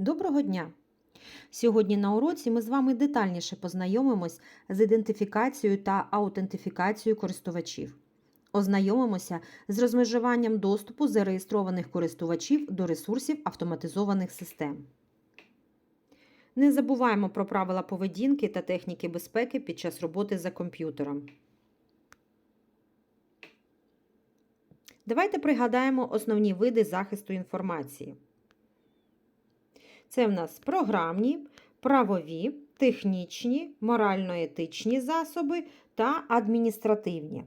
Доброго дня! Сьогодні на уроці ми з вами детальніше познайомимось з ідентифікацією та аутентифікацією користувачів. Ознайомимося з розмежуванням доступу зареєстрованих користувачів до ресурсів автоматизованих систем. Не забуваємо про правила поведінки та техніки безпеки під час роботи за комп'ютером. Давайте пригадаємо основні види захисту інформації. Це в нас програмні, правові, технічні, морально-етичні засоби та адміністративні.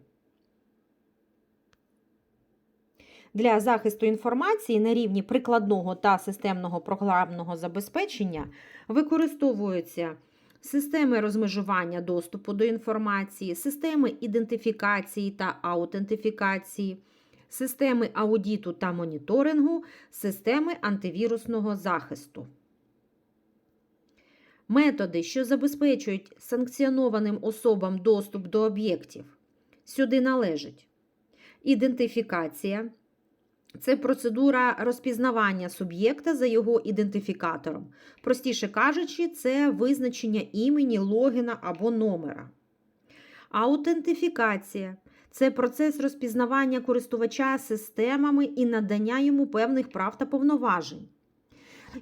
Для захисту інформації на рівні прикладного та системного програмного забезпечення використовуються системи розмежування доступу до інформації, системи ідентифікації та аутентифікації, системи аудіту та моніторингу, системи антивірусного захисту. Методи, що забезпечують санкціонованим особам доступ до об'єктів, сюди належить ідентифікація. Це процедура розпізнавання суб'єкта за його ідентифікатором. Простіше кажучи, це визначення імені, логіна або номера. Аутентифікація це процес розпізнавання користувача системами і надання йому певних прав та повноважень.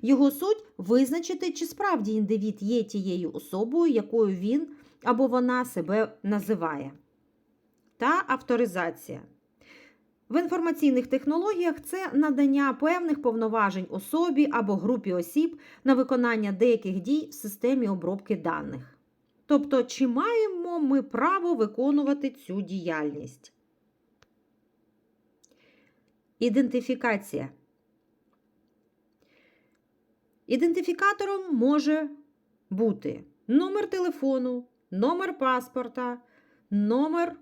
Його суть визначити, чи справді індивід є тією особою, якою він або вона себе називає. Та авторизація. В інформаційних технологіях це надання певних повноважень особі або групі осіб на виконання деяких дій в системі обробки даних. Тобто, чи маємо ми право виконувати цю діяльність? Ідентифікація. Ідентифікатором може бути номер телефону, номер паспорта, номер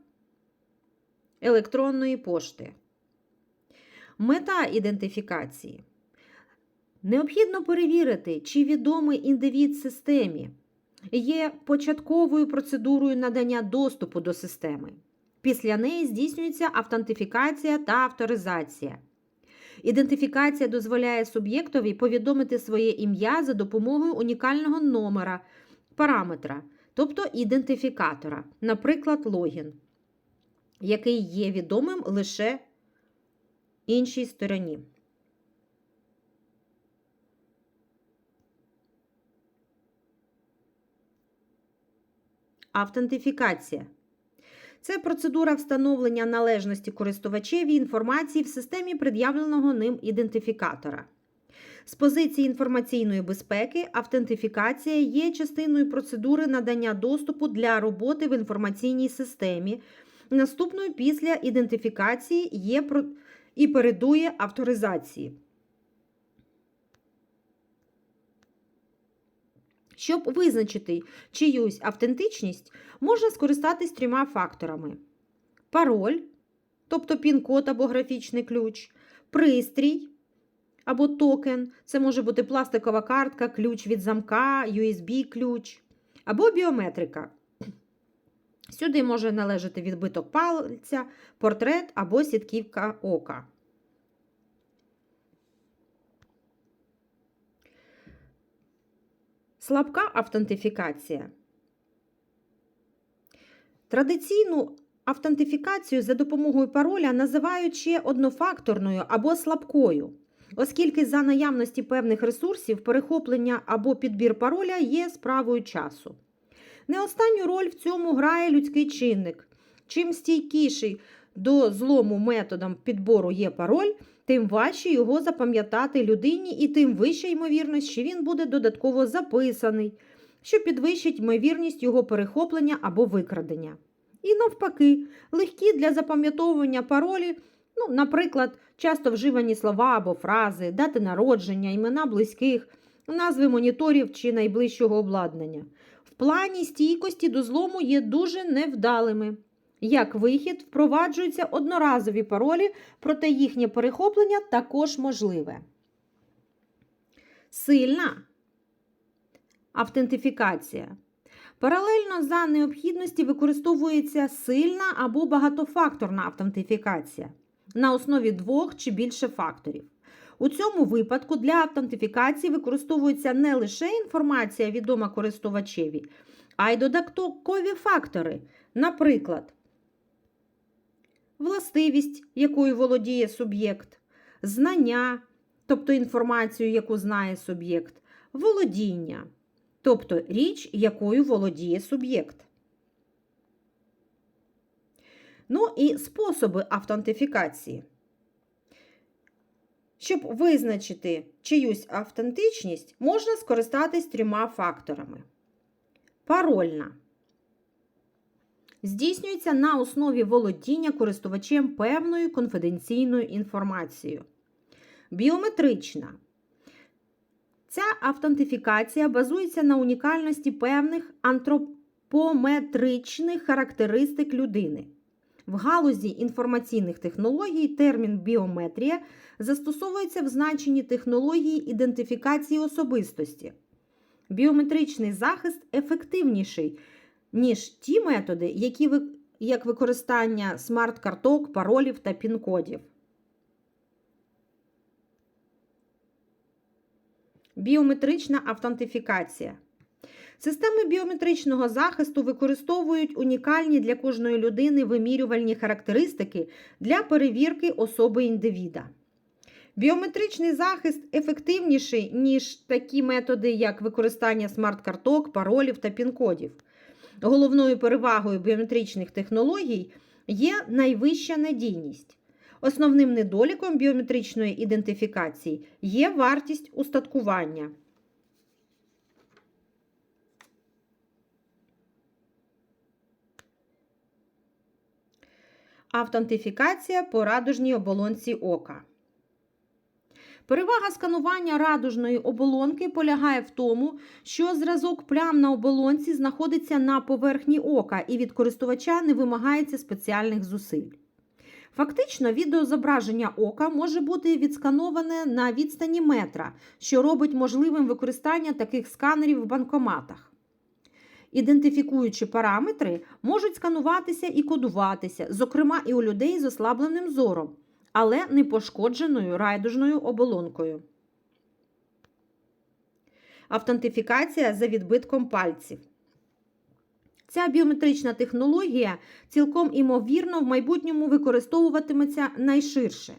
електронної пошти. Мета ідентифікації. Необхідно перевірити, чи відомий індивід системі є початковою процедурою надання доступу до системи. Після неї здійснюється автентифікація та авторизація. Ідентифікація дозволяє суб'єктові повідомити своє ім'я за допомогою унікального номера, параметра, тобто ідентифікатора, наприклад, логін, який є відомим лише іншій стороні. Автентифікація. Це процедура встановлення належності користувачеві інформації в системі пред'явленого ним ідентифікатора. З позиції інформаційної безпеки, автентифікація є частиною процедури надання доступу для роботи в інформаційній системі. Наступною після ідентифікації є і передує авторизації. Щоб визначити чиюсь автентичність, можна скористатись трьома факторами: пароль, тобто пін-код або графічний ключ, пристрій або токен це може бути пластикова картка, ключ від замка, USB-ключ, або біометрика. Сюди може належати відбиток пальця, портрет або сітківка ока. Слабка автентифікація. Традиційну автентифікацію за допомогою пароля називають ще однофакторною або слабкою, оскільки за наявності певних ресурсів перехоплення або підбір пароля є справою часу. Не останню роль в цьому грає людський чинник. Чим стійкіший до злому методом підбору є пароль, тим важче його запам'ятати людині, і тим вища ймовірність, що він буде додатково записаний, що підвищить ймовірність його перехоплення або викрадення. І навпаки, легкі для запам'ятовування паролі, ну, наприклад, часто вживані слова або фрази, дати народження, імена близьких, назви моніторів чи найближчого обладнання. В плані стійкості до злому є дуже невдалими. Як вихід, впроваджуються одноразові паролі, проте їхнє перехоплення також можливе. Сильна автентифікація. Паралельно за необхідності використовується сильна або багатофакторна автентифікація на основі двох чи більше факторів. У цьому випадку для автентифікації використовується не лише інформація відома користувачеві, а й додаткові фактори, наприклад, властивість, якою володіє суб'єкт, знання, тобто інформацію, яку знає суб'єкт, володіння, тобто річ, якою володіє суб'єкт. Ну і способи автентифікації. Щоб визначити чиюсь автентичність, можна скористатись трьома факторами. Парольна здійснюється на основі володіння користувачем певною конфіденційною інформацією. Біометрична. Ця автентифікація базується на унікальності певних антропометричних характеристик людини. В галузі інформаційних технологій термін біометрія застосовується в значенні технології ідентифікації особистості. Біометричний захист ефективніший, ніж ті методи, які як використання смарт-карток, паролів та пін-кодів. Біометрична автентифікація. Системи біометричного захисту використовують унікальні для кожної людини вимірювальні характеристики для перевірки особи індивіда. Біометричний захист ефективніший, ніж такі методи, як використання смарт-карток, паролів та пін-кодів. Головною перевагою біометричних технологій є найвища надійність. Основним недоліком біометричної ідентифікації є вартість устаткування. Автентифікація по радужній оболонці ока. Перевага сканування радужної оболонки полягає в тому, що зразок плям на оболонці знаходиться на поверхні ока і від користувача не вимагається спеціальних зусиль. Фактично, відеозображення ока може бути відскановане на відстані метра, що робить можливим використання таких сканерів в банкоматах. Ідентифікуючі параметри можуть скануватися і кодуватися, зокрема і у людей з ослабленим зором, але не пошкодженою райдужною оболонкою. Автентифікація за відбитком пальців. Ця біометрична технологія цілком імовірно в майбутньому використовуватиметься найширше.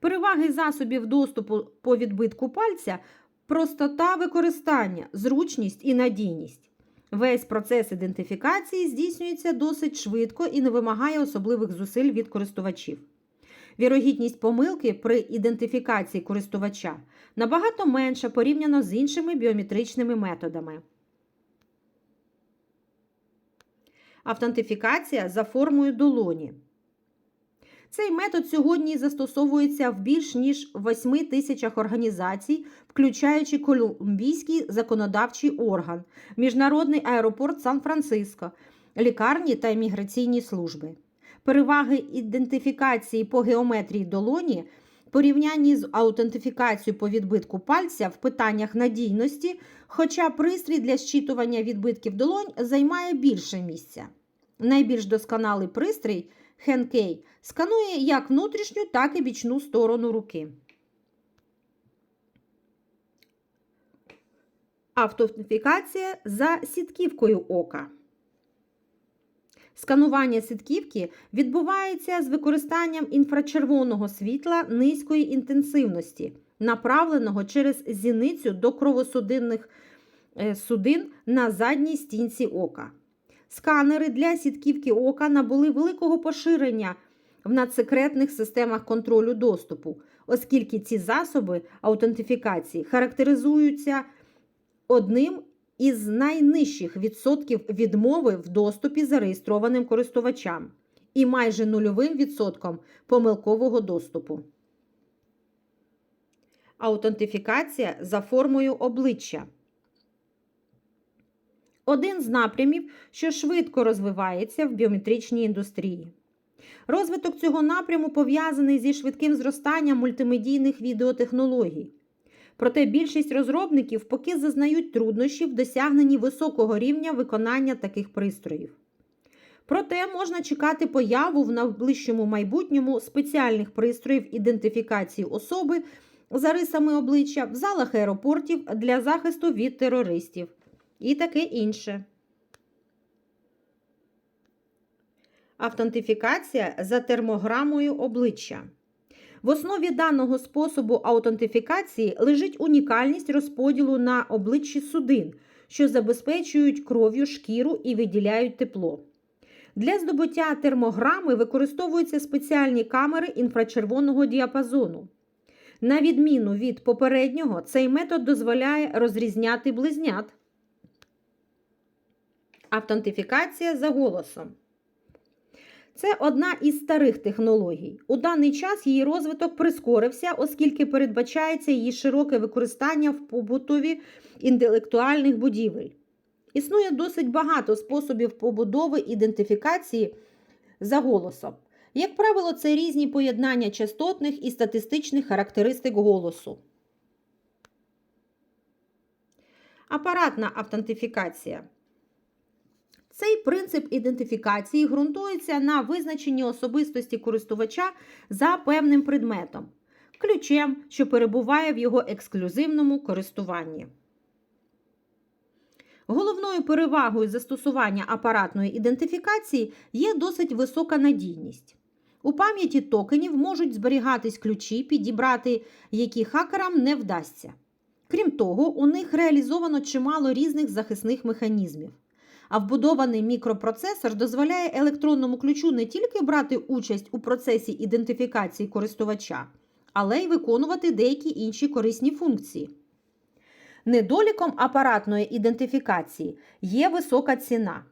Переваги засобів доступу по відбитку пальця простота використання, зручність і надійність. Весь процес ідентифікації здійснюється досить швидко і не вимагає особливих зусиль від користувачів. Вірогідність помилки при ідентифікації користувача набагато менша порівняно з іншими біометричними методами. Автентифікація за формою долоні. Цей метод сьогодні застосовується в більш ніж 8 тисячах організацій, включаючи Колумбійський законодавчий орган, Міжнародний аеропорт Сан-Франциско, лікарні та імміграційні служби. Переваги ідентифікації по геометрії долоні порівнянні з аутентифікацією по відбитку пальця в питаннях надійності, хоча пристрій для щитування відбитків долонь займає більше місця. Найбільш досконалий пристрій Хенкей сканує як внутрішню, так і бічну сторону руки. Автентифікація за сітківкою ока. Сканування сітківки відбувається з використанням інфрачервоного світла низької інтенсивності, направленого через зіницю до кровосудинних судин на задній стінці ока. Сканери для сітківки ока набули великого поширення в надсекретних системах контролю доступу, оскільки ці засоби аутентифікації характеризуються одним із найнижчих відсотків відмови в доступі зареєстрованим користувачам і майже нульовим відсотком помилкового доступу. Аутентифікація за формою обличчя. Один з напрямів, що швидко розвивається в біометричній індустрії. Розвиток цього напряму пов'язаний зі швидким зростанням мультимедійних відеотехнологій. Проте більшість розробників поки зазнають труднощів в досягненні високого рівня виконання таких пристроїв. Проте можна чекати появу в найближчому майбутньому спеціальних пристроїв ідентифікації особи за рисами обличчя в залах аеропортів для захисту від терористів і таке інше. Автентифікація за термограмою обличчя. В основі даного способу аутентифікації лежить унікальність розподілу на обличчі судин, що забезпечують кров'ю шкіру і виділяють тепло. Для здобуття термограми використовуються спеціальні камери інфрачервоного діапазону. На відміну від попереднього, цей метод дозволяє розрізняти близнят. Автентифікація за голосом. Це одна із старих технологій. У даний час її розвиток прискорився, оскільки передбачається її широке використання в побутові інтелектуальних будівель. Існує досить багато способів побудови ідентифікації за голосом. Як правило, це різні поєднання частотних і статистичних характеристик голосу. Апаратна автентифікація. Цей принцип ідентифікації ґрунтується на визначенні особистості користувача за певним предметом, ключем, що перебуває в його ексклюзивному користуванні. Головною перевагою застосування апаратної ідентифікації є досить висока надійність. У пам'яті токенів можуть зберігатись ключі, підібрати які хакерам не вдасться. Крім того, у них реалізовано чимало різних захисних механізмів. А вбудований мікропроцесор дозволяє електронному ключу не тільки брати участь у процесі ідентифікації користувача, але й виконувати деякі інші корисні функції. Недоліком апаратної ідентифікації є висока ціна.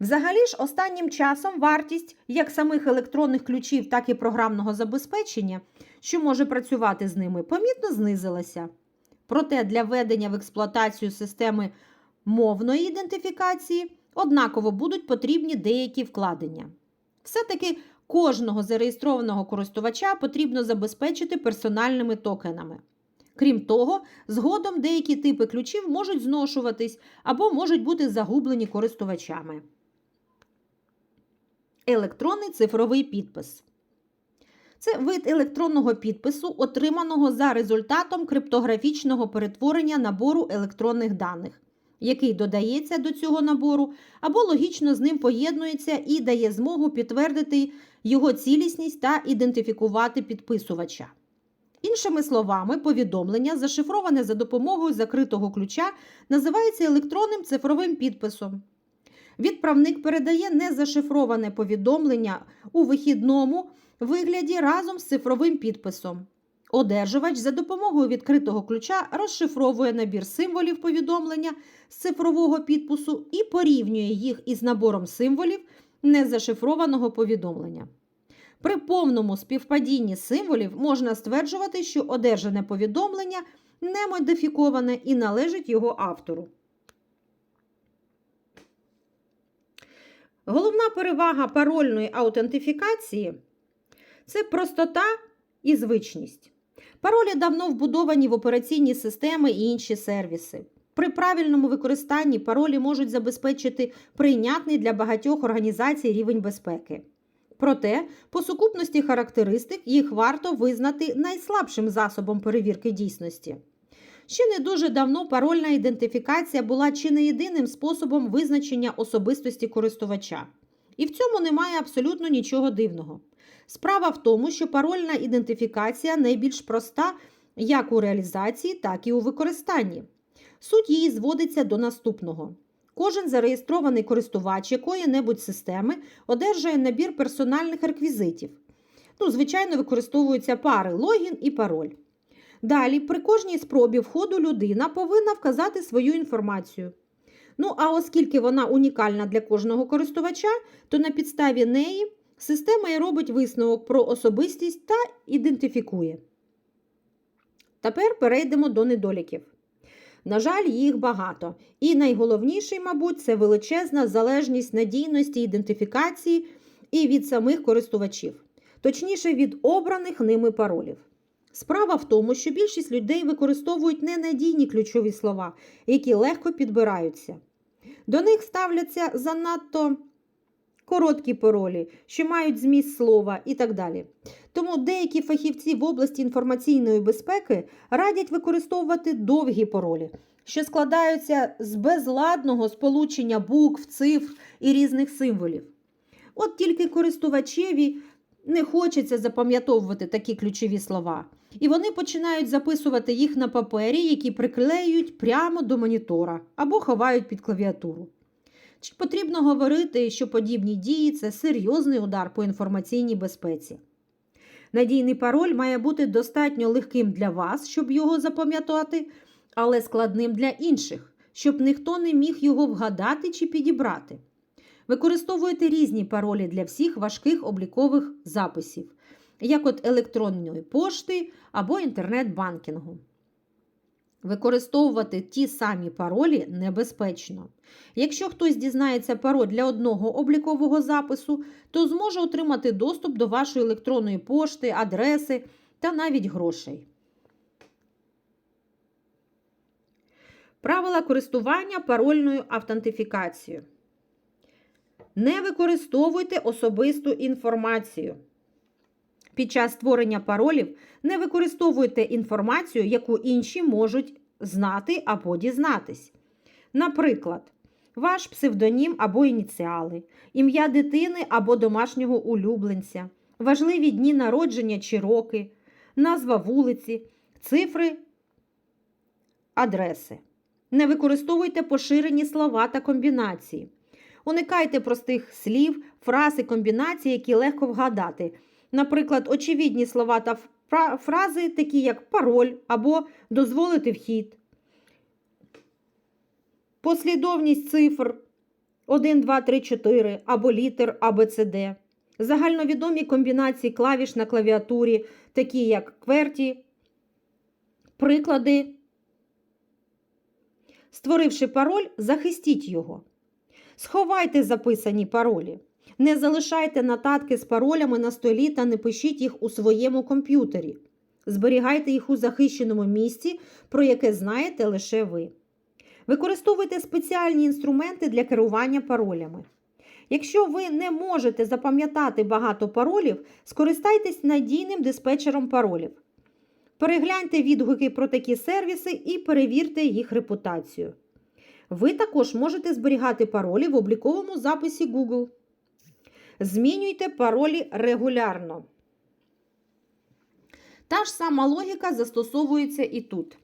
Взагалі ж, останнім часом вартість як самих електронних ключів, так і програмного забезпечення, що може працювати з ними, помітно знизилася. Проте для введення в експлуатацію системи мовної ідентифікації однаково будуть потрібні деякі вкладення. Все-таки кожного зареєстрованого користувача потрібно забезпечити персональними токенами. Крім того, згодом деякі типи ключів можуть зношуватись або можуть бути загублені користувачами. Електронний цифровий підпис. Це вид електронного підпису, отриманого за результатом криптографічного перетворення набору електронних даних, який додається до цього набору, або логічно з ним поєднується і дає змогу підтвердити його цілісність та ідентифікувати підписувача. Іншими словами, повідомлення, зашифроване за допомогою закритого ключа, називається електронним цифровим підписом. Відправник передає незашифроване повідомлення у вихідному вигляді разом з цифровим підписом. Одержувач за допомогою відкритого ключа розшифровує набір символів повідомлення з цифрового підпису і порівнює їх із набором символів незашифрованого повідомлення. При повному співпадінні символів можна стверджувати, що одержане повідомлення не модифіковане і належить його автору. Головна перевага парольної аутентифікації це простота і звичність. Паролі давно вбудовані в операційні системи і інші сервіси. При правильному використанні паролі можуть забезпечити прийнятний для багатьох організацій рівень безпеки. Проте, по сукупності характеристик їх варто визнати найслабшим засобом перевірки дійсності. Ще не дуже давно парольна ідентифікація була чи не єдиним способом визначення особистості користувача. І в цьому немає абсолютно нічого дивного. Справа в тому, що парольна ідентифікація найбільш проста як у реалізації, так і у використанні. Суть її зводиться до наступного. Кожен зареєстрований користувач якої-небудь системи одержує набір персональних реквізитів. Ну, звичайно, використовуються пари логін і пароль. Далі, при кожній спробі входу людина повинна вказати свою інформацію. Ну, а оскільки вона унікальна для кожного користувача, то на підставі неї система робить висновок про особистість та ідентифікує. Тепер перейдемо до недоліків. На жаль, їх багато. І найголовніший, мабуть, це величезна залежність надійності ідентифікації і від самих користувачів, точніше, від обраних ними паролів. Справа в тому, що більшість людей використовують ненадійні ключові слова, які легко підбираються. До них ставляться занадто короткі паролі, що мають зміст слова і так далі. Тому деякі фахівці в області інформаційної безпеки радять використовувати довгі паролі, що складаються з безладного сполучення букв, цифр і різних символів. От тільки користувачеві не хочеться запам'ятовувати такі ключові слова, і вони починають записувати їх на папері, які приклеюють прямо до монітора або ховають під клавіатуру. Чи потрібно говорити, що подібні дії це серйозний удар по інформаційній безпеці? Надійний пароль має бути достатньо легким для вас, щоб його запам'ятати, але складним для інших, щоб ніхто не міг його вгадати чи підібрати. Використовуйте різні паролі для всіх важких облікових записів, як от електронної пошти або інтернет-банкінгу. Використовувати ті самі паролі небезпечно. Якщо хтось дізнається пароль для одного облікового запису, то зможе отримати доступ до вашої електронної пошти, адреси та навіть грошей. Правила користування парольною автентифікацією. Не використовуйте особисту інформацію. Під час створення паролів не використовуйте інформацію, яку інші можуть знати або дізнатись. Наприклад, ваш псевдонім або ініціали, ім'я дитини або домашнього улюбленця, важливі дні народження чи роки, назва вулиці, цифри, адреси. Не використовуйте поширені слова та комбінації. Уникайте простих слів, фраз і комбінацій, які легко вгадати. Наприклад, очевидні слова та фрази, такі як пароль або дозволити вхід. Послідовність цифр 1, 2, 3, 4 або літер ABCD. Загальновідомі комбінації клавіш на клавіатурі, такі як кверті, приклади. Створивши пароль, захистіть його. Сховайте записані паролі. Не залишайте нотатки з паролями на столі та не пишіть їх у своєму комп'ютері. Зберігайте їх у захищеному місці, про яке знаєте лише ви. Використовуйте спеціальні інструменти для керування паролями. Якщо ви не можете запам'ятати багато паролів, скористайтесь надійним диспетчером паролів. Перегляньте відгуки про такі сервіси і перевірте їх репутацію. Ви також можете зберігати паролі в обліковому записі Google. Змінюйте паролі регулярно. Та ж сама логіка застосовується і тут.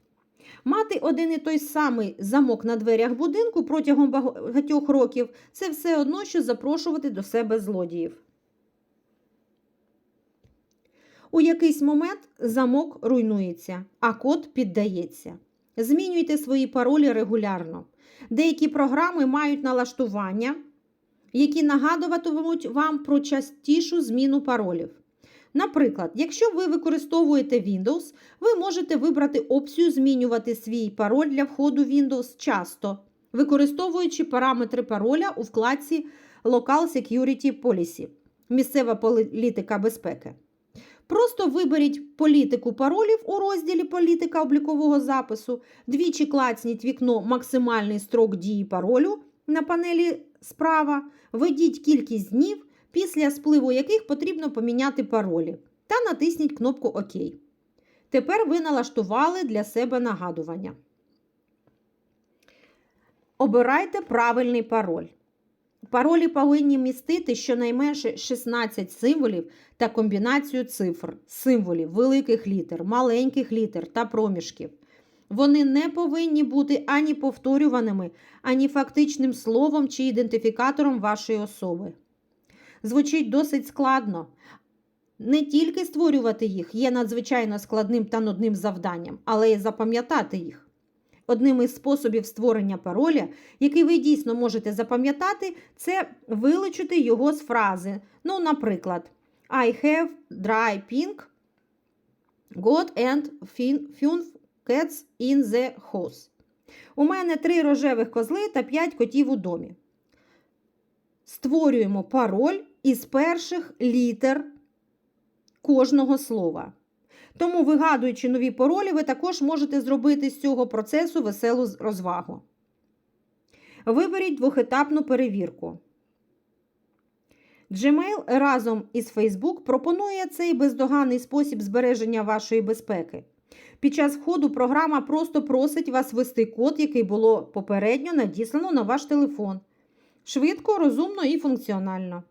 Мати один і той самий замок на дверях будинку протягом багатьох років це все одно, що запрошувати до себе злодіїв. У якийсь момент замок руйнується, а код піддається. Змінюйте свої паролі регулярно. Деякі програми мають налаштування, які нагадуватимуть вам про частішу зміну паролів. Наприклад, якщо ви використовуєте Windows, ви можете вибрати опцію змінювати свій пароль для входу Windows часто, використовуючи параметри пароля у вкладці Local Security Policy місцева політика безпеки. Просто виберіть політику паролів у розділі Політика облікового запису, двічі клацніть вікно Максимальний строк дії паролю на панелі справа, введіть кількість днів, після спливу яких потрібно поміняти паролі, та натисніть кнопку ОК. Тепер ви налаштували для себе нагадування. Обирайте правильний пароль. Паролі повинні містити щонайменше 16 символів та комбінацію цифр, символів, великих літер, маленьких літер та проміжків. Вони не повинні бути ані повторюваними, ані фактичним словом чи ідентифікатором вашої особи. Звучить досить складно. Не тільки створювати їх є надзвичайно складним та нудним завданням, але й запам'ятати їх. Одним із способів створення пароля, який ви дійсно можете запам'ятати, це вилучити його з фрази. Ну, наприклад, I have dry pink got and fun cats in the house. У мене три рожевих козли та п'ять котів у домі. Створюємо пароль із перших літер кожного слова. Тому, вигадуючи нові паролі, ви також можете зробити з цього процесу веселу розвагу. Виберіть двохетапну перевірку. Gmail разом із Facebook пропонує цей бездоганний спосіб збереження вашої безпеки. Під час входу програма просто просить вас ввести код, який було попередньо надіслано на ваш телефон. Швидко, розумно і функціонально.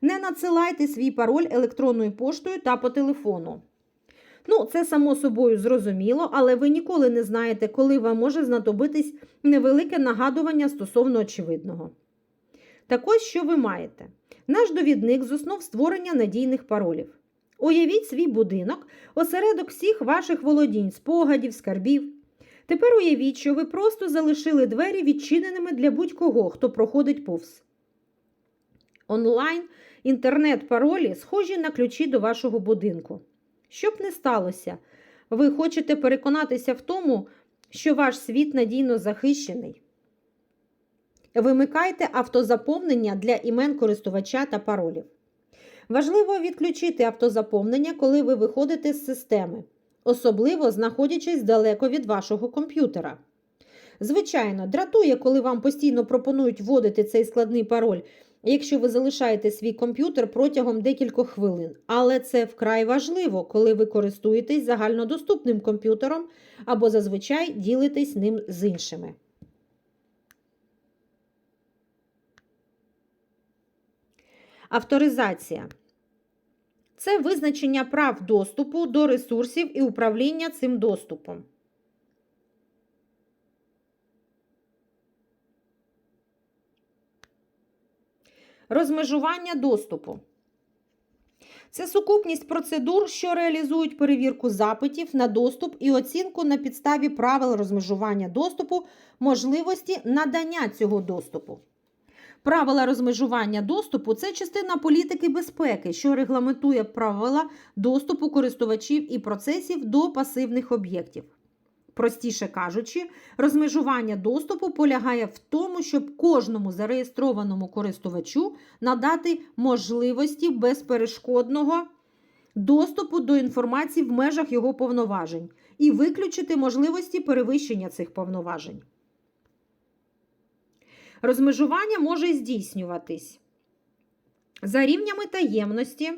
Не надсилайте свій пароль електронною поштою та по телефону. Ну, це само собою зрозуміло, але ви ніколи не знаєте, коли вам може знадобитись невелике нагадування стосовно очевидного. Так ось що ви маєте? Наш довідник з основ створення надійних паролів. Уявіть свій будинок, осередок всіх ваших володінь, спогадів, скарбів. Тепер уявіть, що ви просто залишили двері відчиненими для будь-кого, хто проходить повз. Онлайн, інтернет-паролі схожі на ключі до вашого будинку. Що б не сталося, ви хочете переконатися в тому, що ваш світ надійно захищений. Вимикайте автозаповнення для імен користувача та паролів. Важливо відключити автозаповнення, коли ви виходите з системи, особливо знаходячись далеко від вашого комп'ютера. Звичайно, дратує, коли вам постійно пропонують вводити цей складний пароль, якщо ви залишаєте свій комп'ютер протягом декількох хвилин. Але це вкрай важливо, коли ви користуєтесь загальнодоступним комп'ютером або зазвичай ділитесь ним з іншими. Авторизація це визначення прав доступу до ресурсів і управління цим доступом. Розмежування доступу. Це сукупність процедур, що реалізують перевірку запитів на доступ і оцінку на підставі правил розмежування доступу, можливості надання цього доступу. Правила розмежування доступу це частина політики безпеки, що регламентує правила доступу користувачів і процесів до пасивних об'єктів. Простіше кажучи, розмежування доступу полягає в тому, щоб кожному зареєстрованому користувачу надати можливості безперешкодного доступу до інформації в межах його повноважень і виключити можливості перевищення цих повноважень. Розмежування може здійснюватись за рівнями таємності.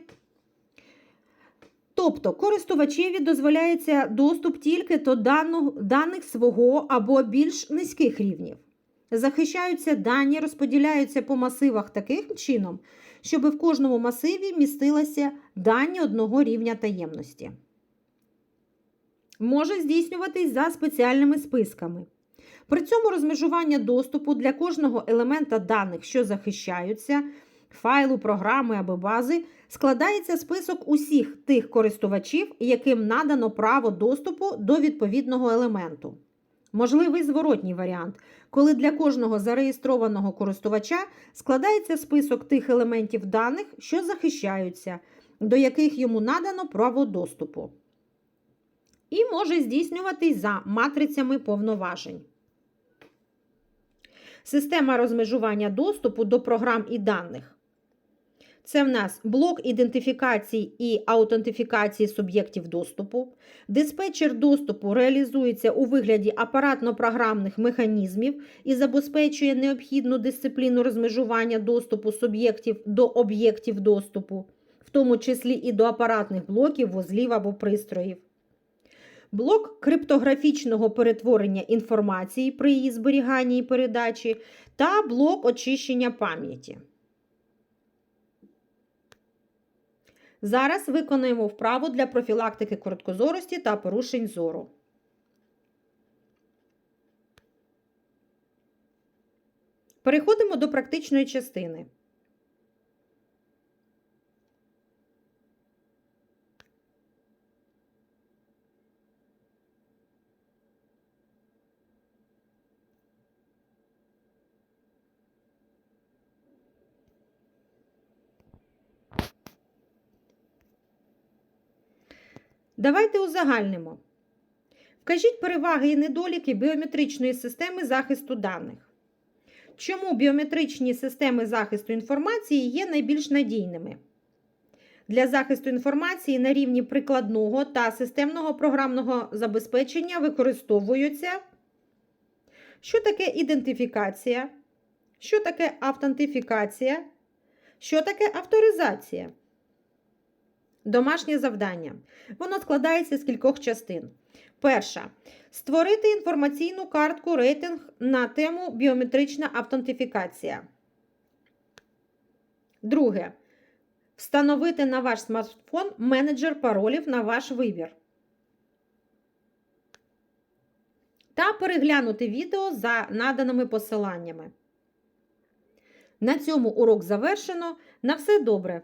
Тобто користувачеві дозволяється доступ тільки до даних свого або більш низьких рівнів. Захищаються дані, розподіляються по масивах таким чином, щоб в кожному масиві містилися дані одного рівня таємності. Може здійснюватись за спеціальними списками. При цьому розмежування доступу для кожного елемента даних, що захищаються, файлу, програми або бази, складається список усіх тих користувачів, яким надано право доступу до відповідного елементу. Можливий зворотній варіант, коли для кожного зареєстрованого користувача складається список тих елементів даних, що захищаються, до яких йому надано право доступу. І може здійснюватись за матрицями повноважень. Система розмежування доступу до програм і даних. Це в нас блок ідентифікації і аутентифікації суб'єктів доступу. Диспетчер доступу реалізується у вигляді апаратно-програмних механізмів і забезпечує необхідну дисципліну розмежування доступу суб'єктів до об'єктів доступу, в тому числі і до апаратних блоків, вузлів або пристроїв. Блок криптографічного перетворення інформації при її зберіганні і передачі та блок очищення пам'яті. Зараз виконуємо вправу для профілактики короткозорості та порушень зору. Переходимо до практичної частини. Давайте узагальнимо. Вкажіть переваги і недоліки біометричної системи захисту даних. Чому біометричні системи захисту інформації є найбільш надійними? Для захисту інформації на рівні прикладного та системного програмного забезпечення використовуються. Що таке ідентифікація? Що таке автентифікація? Що таке авторизація? Домашнє завдання. Воно складається з кількох частин. Перша. Створити інформаційну картку рейтинг на тему біометрична автентифікація. Друге. Встановити на ваш смартфон менеджер паролів на ваш вибір. Та переглянути відео за наданими посиланнями. На цьому урок завершено. На все добре!